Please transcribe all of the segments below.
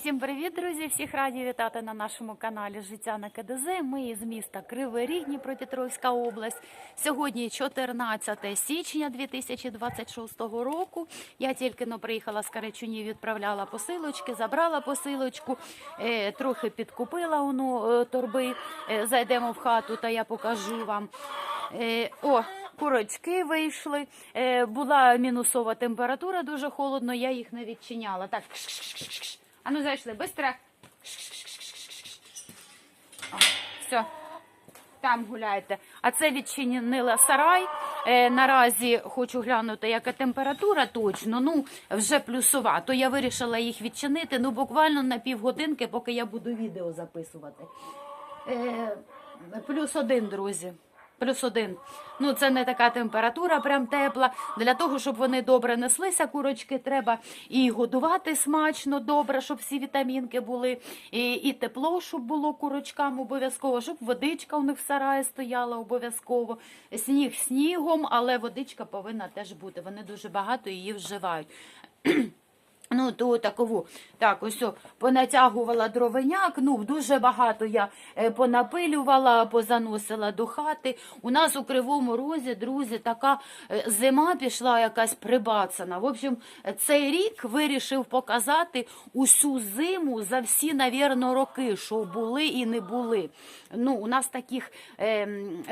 Всім привіт, друзі! Всіх раді вітати на нашому каналі Життя на КДЗ. Ми із міста Кривий Ріг, Дніпропетровська область. Сьогодні 14 січня 2026 року. Я тільки но приїхала з Карачунів, відправляла посилочки, забрала посилочку, е, трохи підкупила воно е, торби. Е, Зайдемо в хату, та я покажу вам. О, курочки вийшли. Була мінусова температура, дуже холодно, я їх не відчиняла. Так. А ну зайшли, быстро. О, Все. Там гуляйте. А це відчинила сарай. Е, наразі хочу глянути, яка температура точно. Ну, вже плюсова. То я вирішила їх відчинити. Ну, буквально на півгодинки, поки я буду відео записувати. Е, плюс один, друзі. Плюс один. Ну, це не така температура, прям тепла. Для того, щоб вони добре неслися, курочки, треба і годувати смачно, добре, щоб всі вітамінки були, і, і тепло, щоб було курочкам обов'язково, щоб водичка у них в сараї стояла обов'язково. Сніг снігом, але водичка повинна теж бути. Вони дуже багато її вживають. Ну, то такову. Так, ось понатягувала дровеняк. Ну, дуже багато я е, понапилювала, позаносила до хати. У нас у Кривому Розі, друзі, така е, зима пішла якась прибацана. В общем, цей рік вирішив показати усю зиму за всі, навірно, роки, що були і не були. Ну, у нас таких е,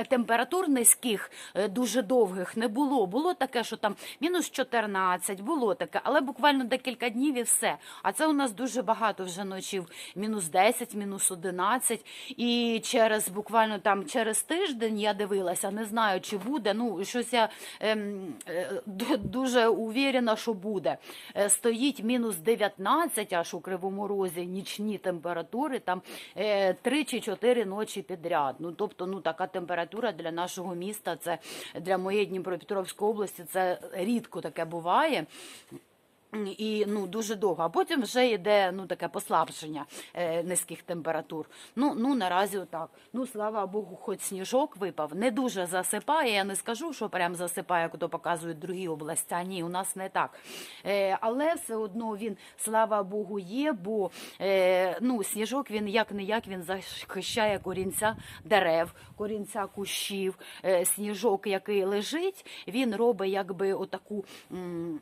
температур низьких, е, дуже довгих не було. Було таке, що там мінус 14, було таке, але буквально декілька днів і все. А це у нас дуже багато вже ночів. Мінус 10, мінус 11. І через буквально там через тиждень я дивилася, не знаю, чи буде. Ну, щось я ем, е, дуже уверена, що буде. Е, Стоїть мінус 19 аж у Кривому Розі, нічні температури, там е, 3 чи 4 ночі підряд. Ну, тобто, ну, така температура для нашого міста, це для моєї Дніпропетровської області, це рідко таке буває. І ну дуже довго, а потім вже йде ну таке послабшення е, низьких температур. Ну ну наразі отак. Ну слава Богу, хоч сніжок випав. Не дуже засипає. Я не скажу, що прям засипає, як то показують другі області. Ні, у нас не так. Е, але все одно він, слава Богу, є, бо е, ну сніжок він як не як він захищає корінця дерев, корінця кущів. Е, сніжок, який лежить, він робить якби отаку. м,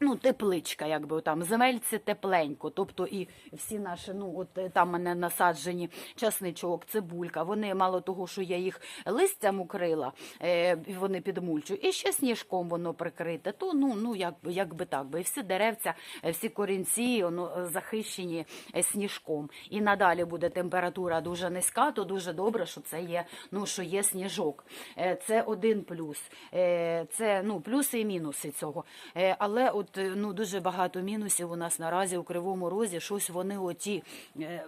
Ну, тепличка, якби там земельці тепленько. Тобто і всі наші, ну от е, там мене насаджені часничок, цибулька. Вони мало того, що я їх листям укрила, е, вони підмульчують, і ще сніжком воно прикрите. То ну, ну якби, якби так би. І всі деревця, е, всі корінці воно е, захищені сніжком. І надалі буде температура дуже низька, то дуже добре, що це є, ну що є сніжок. Це один плюс. Це ну плюси і мінуси цього. Але от е, ну дуже багато мінусів у нас наразі у Кривому Розі. Щось вони оті. е,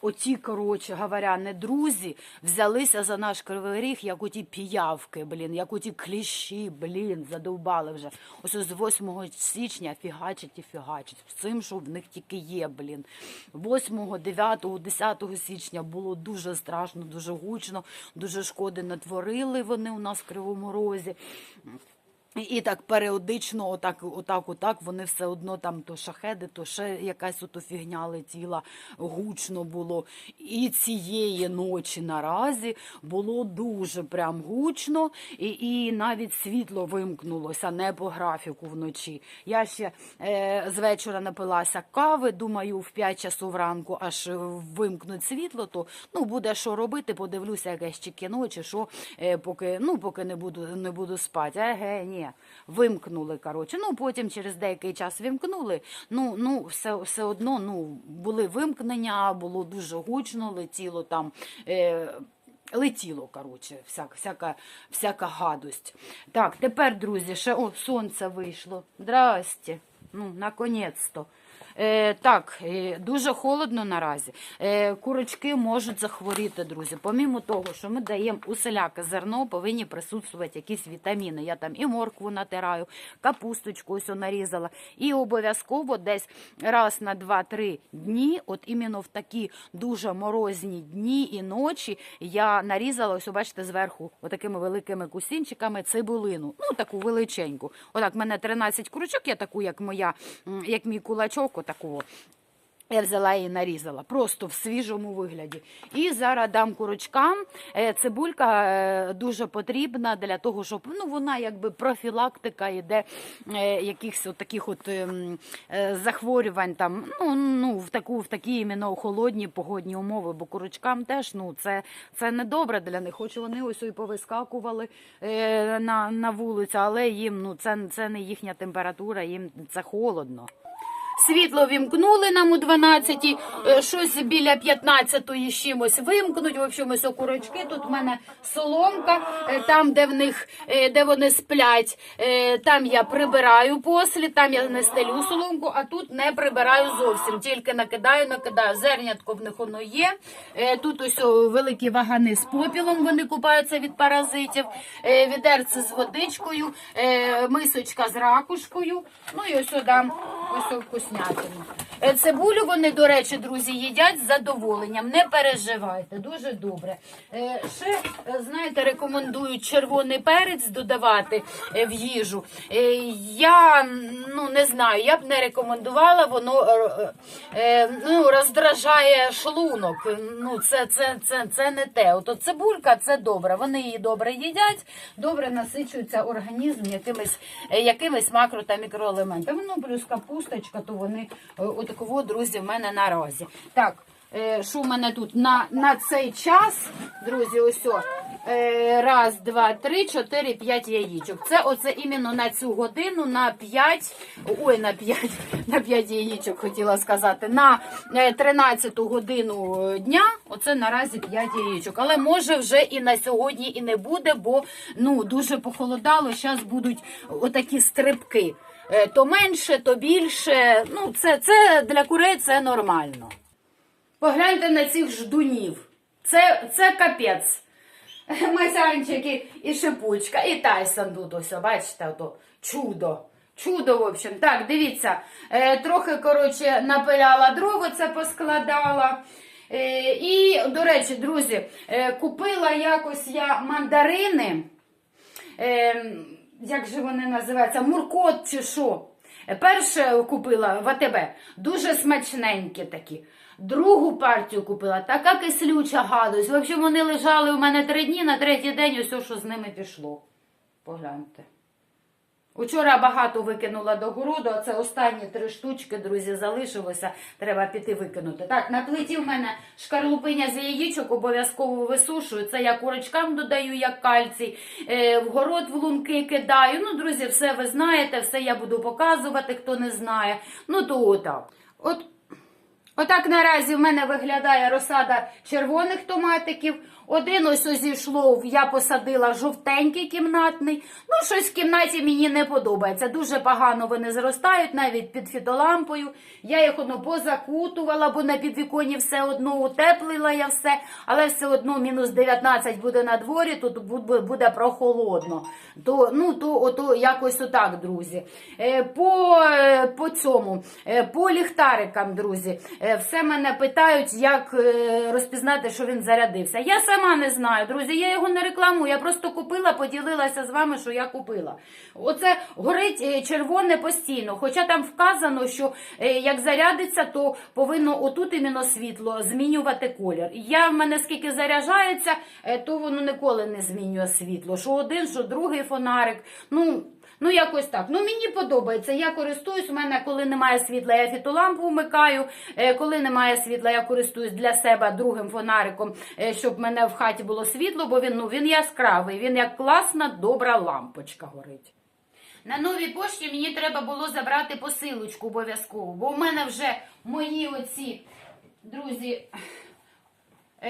Оті, коротше говоря, не друзі, взялися за наш кривий ріг, як оті піявки, блін, як оті кліщі, блін, задовбали вже. Ось з 8 січня фігачить і фігачить. З цим, що в них тільки є, блін. 8, 9, 10 січня було дуже страшно, дуже гучно, дуже шкоди натворили вони у нас в Кривому Розі. І так періодично, отак, отак, отак, вони все одно там то шахеди, то ще якась ото фігня летіла, гучно було. І цієї ночі наразі було дуже прям гучно, і, і навіть світло вимкнулося не по графіку вночі. Я ще е, з вечора напилася кави, думаю, в 5 часов ранку аж вимкнуть світло, то ну, буде що робити, подивлюся якесь чи кіно, чи що, е, поки, ну, поки не буду, не буду спати. Еге, ні, вимкнули, коротше. Ну, потім через деякий час вимкнули. Ну, ну все, все одно ну, були вимкнення, було дуже гучно, летіло там. Е, Летіло, коротше, всяка, всяка, всяка гадость. Так, тепер, друзі, ще о, сонце вийшло. Здрасте. Ну, наконець-то. Е, так, е, дуже холодно наразі. Е, курочки можуть захворіти, друзі. Помімо того, що ми даємо уселяке зерно, повинні присутствувати якісь вітаміни. Я там і моркву натираю, капусточку ось нарізала. І обов'язково десь раз на 2-3 дні, от іменно в такі дуже морозні дні і ночі, я нарізала, ось, бачите, зверху, отакими великими кусінчиками цибулину. Ну, таку величеньку. Отак, в мене 13 курочок, я таку, як моя, як мій кулачок, отакого. Я взяла її нарізала просто в свіжому вигляді. І зараз дам курочкам. Е, Цибулька е, дуже потрібна для того, щоб ну вона якби профілактика йде е, якихось от таких от ем, захворювань там. Ну, ну в таку в такі іменно холодні погодні умови. Бо курочкам теж ну це, це не добре для них. Хоч вони ось і повискакували на, на вулицю, але їм ну це, це не їхня температура, їм це холодно. Світло вімкнули нам у 12, е, щось біля 15 з чимось вимкнуть. В общем, ось окурочки. Тут в мене соломка, е, там, де в них, е, де вони сплять, там я прибираю послі, там я не стелю соломку, а тут не прибираю зовсім. Тільки накидаю, накидаю. Зернятко в них воно є. Тут ось великі вагани з попілом, вони купаються від паразитів, відерце з водичкою, мисочка з ракушкою. Ну і ось дам ось о вкуснятину. Е, Цибулю вони, до речі, друзі, їдять з задоволенням. Не переживайте, дуже добре. Е, Ще, е, знаєте, рекомендують червоний перець додавати в їжу. Я ну, не знаю, я б не рекомендувала, воно ну, роздражає шлунок. Ну, це, це, це, це не те. Ото цибулька це добре. Вони її добре їдять, добре насичується організм якимись, якимись макро та мікроелементами. Ну, плюс капусточка, то вони е, отакого, друзі, в мене наразі. Так. е, Що в мене тут на, на цей час, друзі, ось о, е, раз, два, три, чотири, п'ять яєчок. Це оце іменно на цю годину на п'ять, ой, на п'ять, на п'ять яєчок хотіла сказати, на е, 13 годину е, дня, оце наразі п'ять яєчок. Але може вже і на сьогодні і не буде, бо ну дуже похолодало, зараз будуть отакі стрибки. Е, То менше, то більше. Ну, це, це для курей це нормально. Погляньте на цих ждунів. Це, це капець. Масянчики і шипучка, і Тайсон тут ось, бачите, ото чудо. Чудо, в общем. Так, дивіться, е, трохи, коротше, напиляла дров, це поскладала. Е, і, до речі, друзі, купила якось я мандарини. Як же вони називаються? Муркот чи що? Перше купила в АТБ, дуже смачненькі такі. Другу партію купила, така кислюча гадость. Взагалі вони лежали у мене три дні, на третій день усе, що з ними пішло. Погляньте. Учора багато викинула до городу, а це останні три штучки, друзі, залишилося. Треба піти викинути. Так, на плиті в мене шкарлупиня з яєчок обов'язково висушую. Це я курочкам додаю як кальцій, е, в город в лунки кидаю. Ну, друзі, все ви знаєте, все я буду показувати, хто не знає. Ну, то отак. От Отак наразі в мене виглядає розсада червоних томатиків. Один ось зійшло, я посадила жовтенький кімнатний. Ну, щось в кімнаті мені не подобається. Дуже погано вони зростають, навіть під фітолампою. Я їх воно позакутувала, бо на підвіконні все одно утеплила я все, але все одно мінус 19 буде на дворі, тут буде, прохолодно. То, ну, то, ото, якось отак, друзі. Е, По, е, по цьому, е, по ліхтарикам, друзі, все мене питають, як розпізнати, що він зарядився. Я сама не знаю, друзі, я його не рекламую, я просто купила, поділилася з вами, що я купила. Оце горить е, червоне постійно, хоча там вказано, що е, як зарядиться, то повинно отут іменно світло змінювати колір. Я в мене скільки заряджається, е, то воно ніколи не змінює світло. Що один, що другий фонарик. Ну, Ну, якось так. Ну, мені подобається. Я користуюсь. У мене, коли немає світла, я фітолампу вмикаю. Е, Коли немає світла, я користуюсь для себе другим фонариком, е, щоб в мене в хаті було світло, бо він, ну, він яскравий, він як класна, добра лампочка горить. На новій пошті мені треба було забрати посилочку обов'язково, бо в мене вже мої оці, друзі,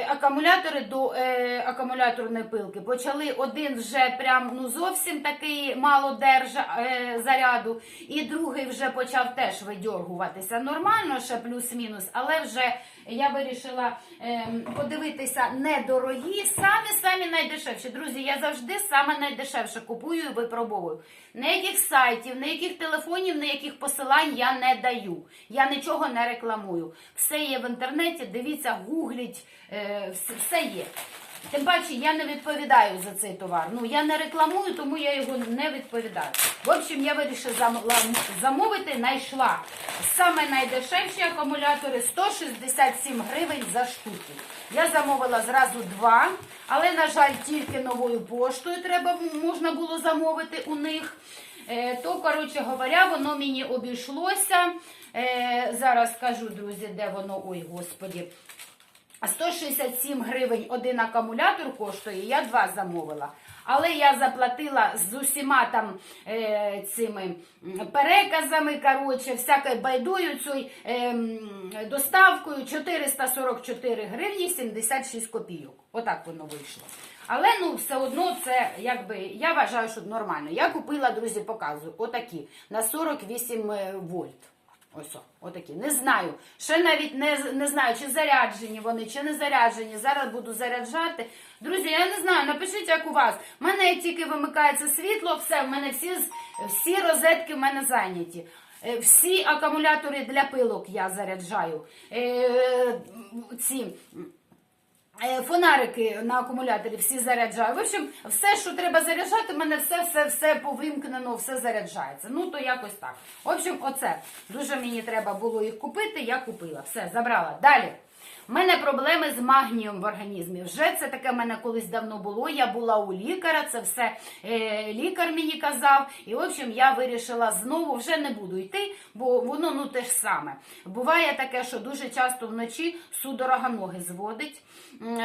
Акумулятори до е, акумуляторної пилки почали один вже прям ну зовсім такий мало держа е, заряду, і другий вже почав теж видьоргуватися. Нормально, ще плюс-мінус, але вже я вирішила е, подивитися недорогі, самі самі найдешевші. Друзі, я завжди саме найдешевше купую і випробовую. Ніяких сайтів, ніяких телефонів, ніяких посилань я не даю. Я нічого не рекламую. Все є в інтернеті. Дивіться, гугліть, е, все- все є. Тим паче я не відповідаю за цей товар. Ну я не рекламую, тому я його не відповідаю. В общем, я вирішила замовити, знайшла саме найдешевші акумулятори 167 гривень за штуку. Я замовила зразу два, але на жаль, тільки новою поштою треба можна було замовити у них. Е, то, коротше говоря, воно мені обійшлося. Е, зараз скажу, друзі, де воно. Ой, господі. 167 гривень один акумулятор коштує, я два замовила. Але я заплатила з усіма там е, цими переказами, коротше, всякою байдою цією е, доставкою 444 гривні 76 копійок. Отак воно вийшло. Але ну все одно це якби я вважаю, що нормально. Я купила, друзі, показую, отакі на 48 вольт. Ось, отакі. Не знаю. Ще навіть не, не знаю, чи заряджені вони, чи не заряджені. Зараз буду заряджати. Друзі, я не знаю, напишіть, як у вас. У мене тільки вимикається світло, все, в мене всі, всі розетки в мене зайняті. Е, Всі акумулятори для пилок я заряджаю. Е, ці Фонарики на акумуляторі всі заряджаю. В общем, все, що треба заряджати, в мене все, все, все повимкнено, все заряджається. Ну, то якось так. В общем, оце. Дуже мені треба було їх купити, я купила. Все, забрала. Далі. У мене проблеми з магнієм в організмі. Вже це таке в мене колись давно було. Я була у лікаря, це все е, лікар мені казав. І в общем, я вирішила знову вже не буду йти, бо воно ну те ж саме. Буває таке, що дуже часто вночі судорога ноги зводить,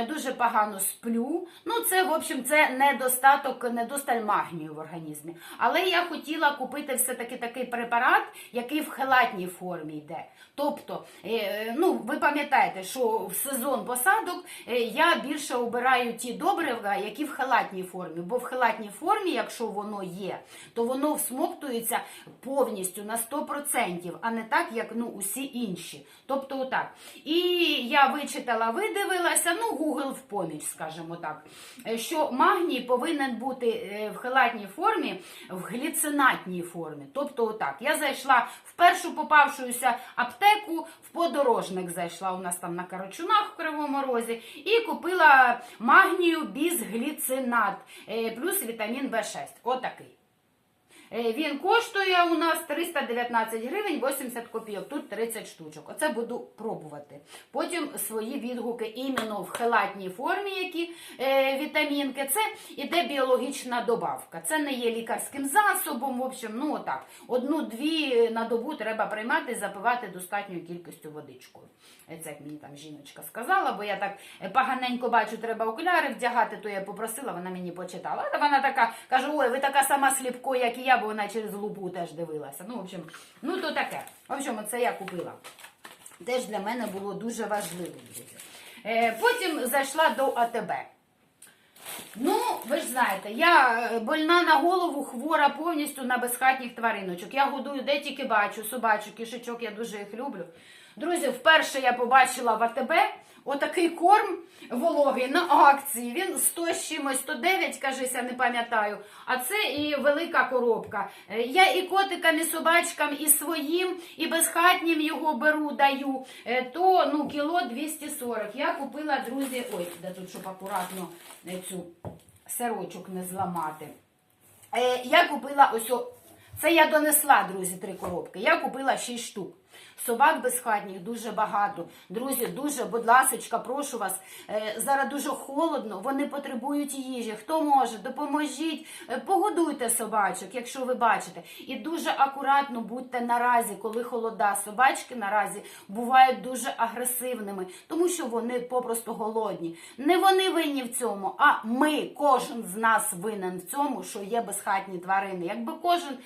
дуже погано сплю. Ну, це, в общем, це недостаток, недосталь магнію в організмі. Але я хотіла купити все-таки такий препарат, який в хелатній формі йде. Тобто, е, ну, ви пам'ятаєте, що в сезон посадок е, я більше обираю ті добрива, які в халатній формі. Бо в халатній формі, якщо воно є, то воно всмоктується повністю на 100%, а не так, як ну, усі інші. Тобто отак. І я вичитала, видивилася, ну, Google в поміч, скажімо так, е, що магній повинен бути е, в халатній формі, в гліцинатній формі. Тобто отак. Я зайшла в першу попавшуюся аптеку, в подорожник зайшла у нас там на Карачунах в Кривому Розі, і купила магнію бізгліцинат, е, плюс вітамін В6. Отакий. Е, Він коштує у нас 319 гривень 80 копійок, тут 30 штучок. Оце буду пробувати. Потім свої відгуки іменно в хелатній формі, які е, вітамінки. Це іде біологічна добавка. Це не є лікарським засобом. В общем, ну отак. Одну-дві на добу треба приймати запивати достатньою кількістю водичкою. Е, Це як мені там жіночка сказала, бо я так е, поганенько бачу, треба окуляри вдягати, то я попросила, вона мені почитала. Вона така каже: ой, ви така сама сліпко, як і я, бо вона через лупу теж дивилася. Ну, в общем, ну то таке. В общем, це я купила. Теж для мене було дуже важливо. друзі. Е, Потім зайшла до АТБ. Ну, ви ж знаєте, я е, больна на голову, хвора повністю на безхатніх твариночок. Я годую, де тільки бачу, собачок, кішечок, я дуже їх люблю. Друзі, вперше я побачила в АТБ отакий корм вологий на акції. Він 100 з чимось, 109, кажися, не пам'ятаю. А це і велика коробка. Е, Я і котикам, і собачкам, і своїм, і безхатнім його беру, даю. Е, То ну, кіло 240. Я купила, друзі, ой, де тут, щоб акуратно е, цю сирочок не зламати. Я купила ось. Це я донесла, друзі, три коробки. Я купила 6 штук. Собак безхатніх дуже багато. Друзі, дуже, будь ласочка, прошу вас. е, Зараз дуже холодно, вони потребують їжі. Хто може, допоможіть, е, погодуйте собачок, якщо ви бачите. І дуже акуратно будьте наразі, коли холода. Собачки наразі бувають дуже агресивними, тому що вони попросту голодні. Не вони винні в цьому, а ми, кожен з нас винен в цьому, що є безхатні тварини. Якби кожен,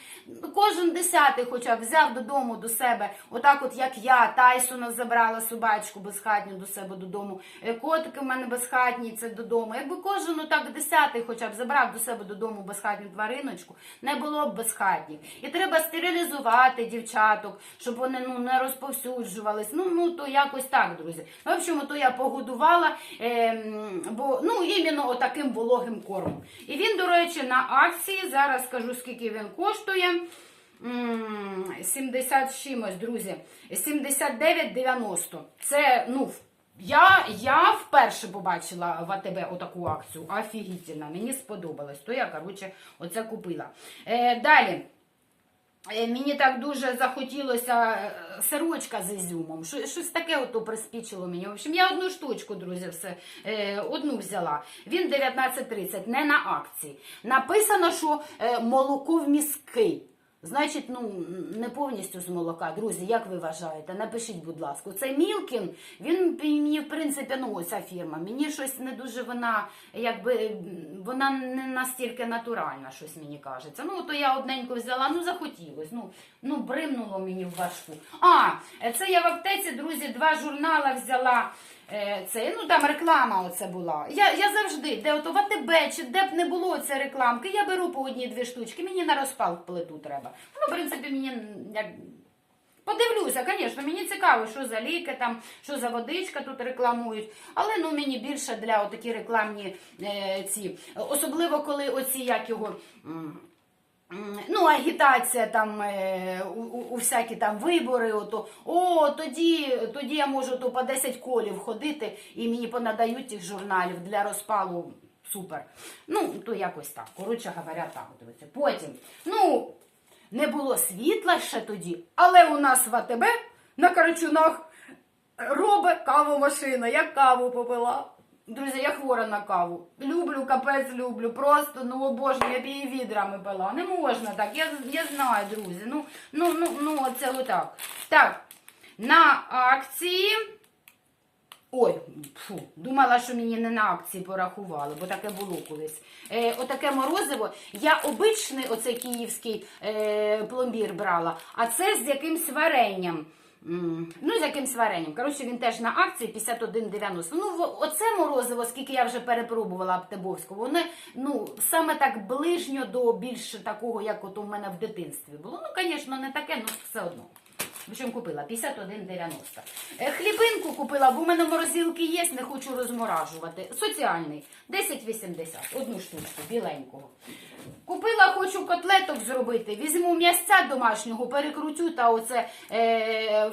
кожен десятий, хоча б взяв додому до себе, отак, от як я, Тайсона забрала собачку безхатню до себе додому, е, котики в мене безхатні, це додому. Якби кожен отак десятий, хоча б забрав до себе додому безхатню твариночку, не було б безхатніх. І треба стерилізувати дівчаток, щоб вони ну не розповсюджувались. Ну ну то якось так, друзі. В общем, то я погодувала, е, бо ну іменно отаким вологим кормом. І він, до речі, на акції. Зараз скажу, скільки він коштує. М, 70 чимось, друзі. 79,90. Це, ну, Я, я вперше побачила в АТБ отаку акцію. Офігітельно, мені сподобалось. То я, коротше, оце купила. Е, далі. Е, Мені так дуже захотілося е, сирочка з ізюмом. Щось таке ото приспічило мені. В общем, я одну штучку, друзі, все, е, одну взяла. Він 19.30, не на акції. Написано, що молоко в міски. Значить, ну не повністю з молока. Друзі, як ви вважаєте? Напишіть, будь ласка. Це Мілкін. Він мені, в принципі, ну ця фірма. Мені щось не дуже вона, якби вона не настільки натуральна, щось мені кажеться. Ну, то я одненько взяла, ну захотілось. Ну, ну бримнуло мені в башку. А, це я в аптеці, друзі, два журнала взяла. Е, Це, ну там реклама оце була. Я, я завжди, де ото в АТБ, чи де б не було це рекламки, я беру по одній-дві штучки, мені на розпал плиту треба. Ну, в принципі, мені як. Подивлюся, звісно, мені цікаво, що за ліки, там, що за водичка тут рекламують. Але ну мені більше для такі рекламні е, ці. Особливо коли оці як його. Ну, агітація там е, у, у всякі там вибори, ото о, тоді, тоді я можу то по 10 колів ходити і мені понадають тих журналів для розпалу. Супер. Ну, то якось так. Коротше говоря, так. Дивіться. Потім, ну, не було світла ще тоді, але у нас в АТБ на Карачунах робить кавомашина. Я каву попила. Друзі, я хвора на каву. Люблю, капець люблю. Просто, ну обожнюю, я б її відрами пила. Не можна так. Я, я знаю, друзі. Ну, ну, ну, ну, це отак. Так, на акції. Ой, фу, думала, що мені не на акції порахували, бо таке було колись. Е, отаке морозиво. Я обичний оцей київський е, пломбір брала, а це з якимсь варенням. Ну, з якимсь варенням. Коротше, він теж на акції 51,90. Ну, оце морозиво, скільки я вже перепробувала Аптебовську, воно ну, саме так ближньо до більш такого, як от у мене в дитинстві було. Ну, звісно, не таке, але все одно. В купила 51,90. Е, Хлібинку купила, бо в мене морозилки є, не хочу розморажувати. Соціальний 10,80. Одну штучку біленького. Купила, хочу котлеток зробити. Візьму м'ясця домашнього, перекрутю та оце. Е, е,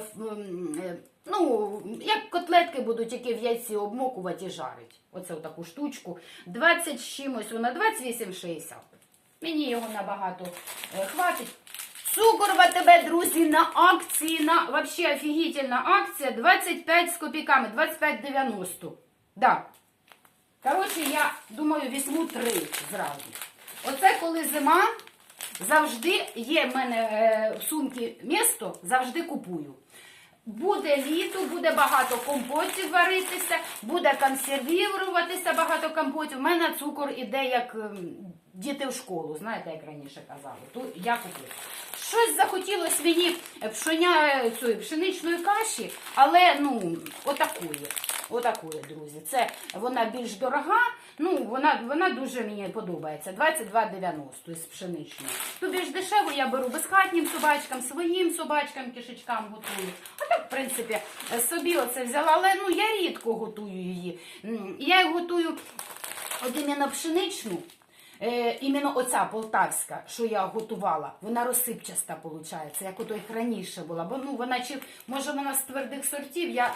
ну, як котлетки будуть, які в яйці обмокувати і жарить. Оце таку штучку. 20 з чимось, вона 28,60. Мені його набагато е, хватить. Цукор в АТБ, друзі, на акції, на вообще офігітельна акція 25 з копійками, 25,90. Да. Коротше, я думаю, візьму три зразу. Оце коли зима, завжди є в мене е, в сумці місто, завжди купую. Буде літо, буде багато компотів варитися, буде консервіруватися багато компотів. У мене цукор іде як ем, діти в школу, знаєте, як раніше казали. То я куплю. Щось захотілося мені пшеня, цієї пшеничної каші, але ну, отакої. Отакої, друзі. Це вона більш дорога, ну вона, вона дуже мені подобається. 22,90 із пшеничної. То більш дешево я беру безхатнім собачкам, своїм собачкам, кишечкам готую. А так, в принципі, собі оце взяла, але ну я рідко готую її. Я її готую от іменно пшеничну. Е, іменно оця полтавська, що я готувала, вона розсипчаста виходить, як у той раніше була. Бо ну вона чи може вона з твердих сортів. Я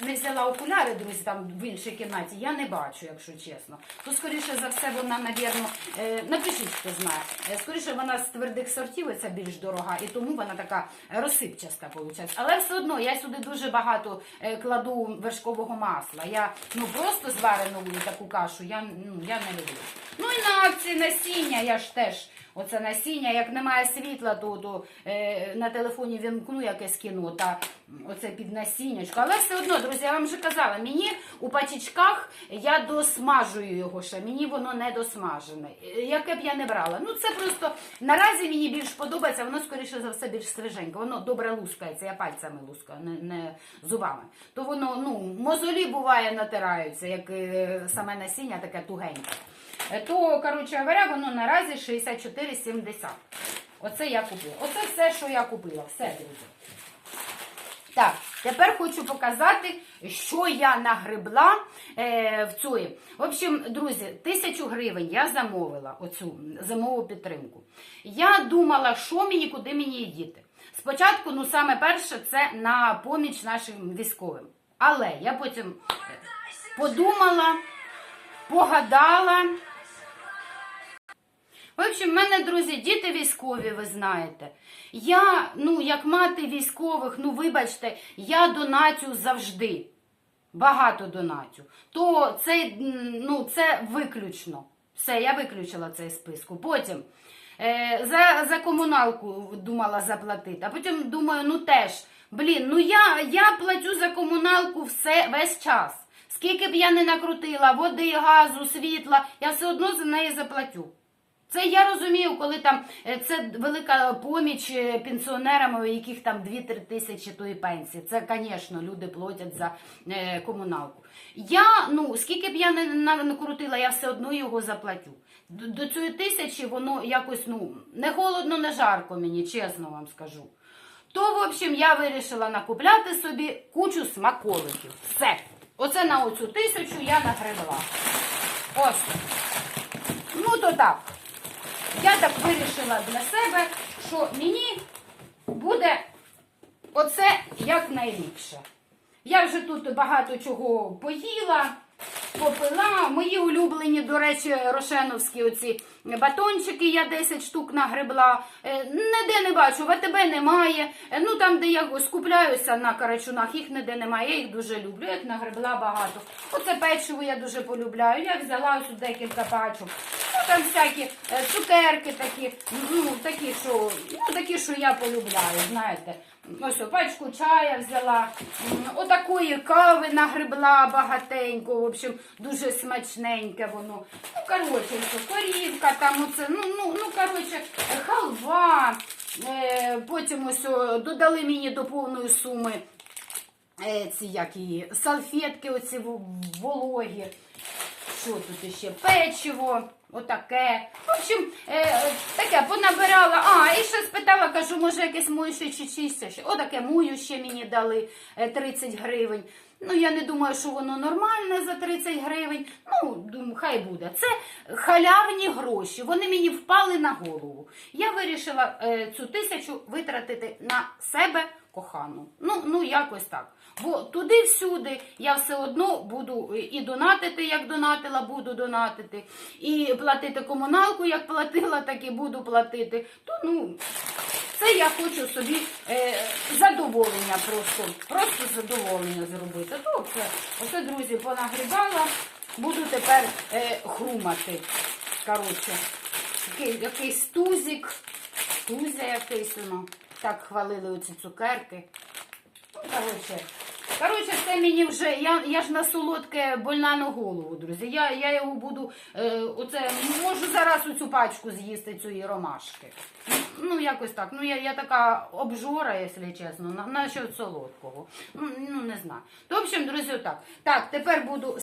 не взяла окуляри, друзі, там в іншій кімнаті. Я не бачу, якщо чесно. То скоріше за все, вона, навірно, е, напишіть, хто знає. Е, скоріше вона з твердих сортів, і це більш дорога, і тому вона така розсипчаста виходить. Але все одно я сюди дуже багато е, кладу вершкового масла. Я ну просто зварену таку кашу, я, ну, я не люблю. Ну і на акції насіння я ж теж. Оце насіння, як немає світла, то, то е, на телефоні вімкну якесь кіно, та оце під насіннячко. Але все одно, друзі, я вам вже казала, мені у пачечках я досмажую його ще, мені воно не досмажене. Е, Яке б я не брала. Ну це просто наразі мені більш подобається, воно скоріше за все більш свіженьке. Воно добре лускається, я пальцями лускаю, не, не зубами. То воно, ну, мозолі буває натираються, як е, саме насіння таке тугеньке. Е, То, коротше говоря, воно наразі 64,70. Оце я купила. Оце все, що я купила. Все, друзі. Так, тепер хочу показати, що я нагребла е, в цій. В общем, друзі, тисячу гривень я замовила оцю зимову підтримку. Я думала, що мені, куди мені діти. Спочатку, ну саме перше, це на поміч нашим військовим. Але я потім е, подумала, погадала. В общем, в мене, друзі, діти військові, ви знаєте. Я, ну, як мати військових, ну, вибачте, я донатю завжди. Багато донатю. То це, ну, це виключно. Все, я виключила цей списку. Потім е, за, за комуналку думала заплатити, а потім думаю, ну теж, блін, ну я, я платю за комуналку все, весь час. Скільки б я не накрутила води, газу, світла, я все одно за неї заплатю. Це я розумію, коли там е, це велика поміч е, пенсіонерам, у яких там 2-3 тисячі тої пенсії. Це, звісно, люди платять за е, комуналку. Я, ну, скільки б я не на- накрутила, я все одно його заплатю. До, до цієї тисячі воно якось, ну, не холодно, не жарко мені, чесно вам скажу. То, в общем, я вирішила накупляти собі кучу смаколиків. Все. Оце на оцю тисячу я нагребла. Ось. Ну, то так. Я так вирішила для себе, що мені буде оце якнайліпше. Я вже тут багато чого поїла, попила. Мої улюблені, до речі, рошеновські оці батончики, я 10 штук нагребла. Е, Ніде не бачу, в АТБ немає. Е, Ну там, де я скупляюся на карачунах, їх ніде немає. Я їх дуже люблю, як нагребла багато. Оце печиво я дуже полюбляю. Я взяла ось декілька пачок. Там всякі е, цукерки такі, ну такі, що ну такі, що я полюбляю, знаєте. Ось пачку чая взяла, отакої кави нагребла багатенько, в общем, дуже смачненьке воно. Ну, коротше, корівка, там оце, ну, ну, ну, коротше, халва. Е, потім ось додали мені до повної суми е, ці як салфетки оці вологі. Що тут ще? Печиво, отаке. В общем, е, е, таке понабирала. А, і ще спитала, кажу, може якесь моюще чи чистяще. Отаке моюще мені дали е, 30 гривень. Ну, я не думаю, що воно нормальне за 30 гривень. Ну, думаю, хай буде. Це халявні гроші. Вони мені впали на голову. Я вирішила е, цю тисячу витратити на себе кохану. Ну, ну якось так. Бо туди-всюди я все одно буду і донатити, як донатила, буду донатити, і платити комуналку, як платила, так і буду платити. То ну це я хочу собі е, задоволення просто, просто задоволення зробити. То це, оце, друзі, понагрібала, буду тепер е, хрумати. Коротше, який, якийсь тузик, тузя якийсь воно. Так хвалили оці цукерки. Ну, коротше, це мені вже. Я, я ж на солодке больна на голову, друзі. Я, я його буду. Е, оце, можу зараз оцю пачку з'їсти цієї ромашки. Ну, якось так. Ну, я, я така обжора, якщо чесно, на, насчет солодкого. Ну, не знаю. То, в общем, друзі, отак. Так, тепер буду